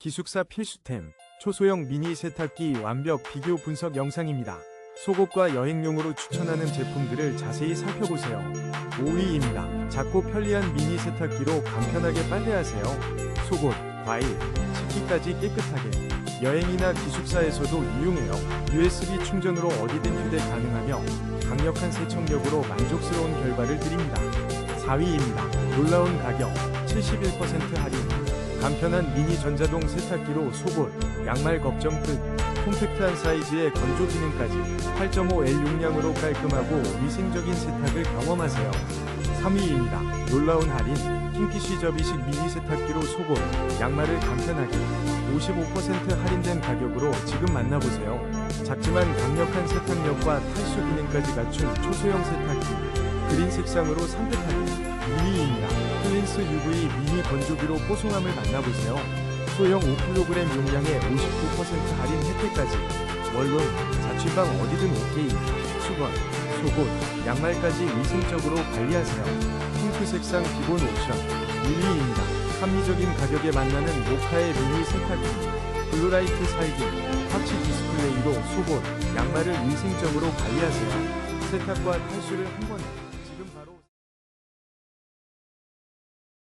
기숙사 필수템, 초소형 미니 세탁기 완벽 비교 분석 영상입니다. 속옷과 여행용으로 추천하는 제품들을 자세히 살펴보세요. 5위입니다. 작고 편리한 미니 세탁기로 간편하게 빨래하세요. 속옷, 과일, 식기까지 깨끗하게. 여행이나 기숙사에서도 유용해요. USB 충전으로 어디든 휴대 가능하며 강력한 세척력으로 만족스러운 결과를 드립니다. 4위입니다. 놀라운 가격, 71% 할인. 간편한 미니 전자동 세탁기로 속옷, 양말 걱정 끝. 콤팩트한 사이즈의 건조 기능까지 8.5L 용량으로 깔끔하고 위생적인 세탁을 경험하세요. 3위입니다. 놀라운 할인, 킹키쉬 접이식 미니 세탁기로 속옷, 양말을 간편하게 55% 할인된 가격으로 지금 만나보세요. 작지만 강력한 세탁력과 탈수 기능까지 갖춘 초소형 세탁기, 그린 색상으로 산뜻하게 2위입니다. 클린스 UV 미니 건조기로 뽀송함을 만나보세요. 소형 5kg 용량에 59% 할인 혜택까지 원룸, 자취방 어디든 오케이 수건, 속옷, 양말까지 위생적으로 관리하세요. 핑크 색상 기본 옵션 1위입니다. 합리적인 가격에 만나는 모카의 미니 세탁기 블루라이트 살균, 터치 디스플레이로 속옷, 양말을 위생적으로 관리하세요. 세탁과 탈수를 한 번에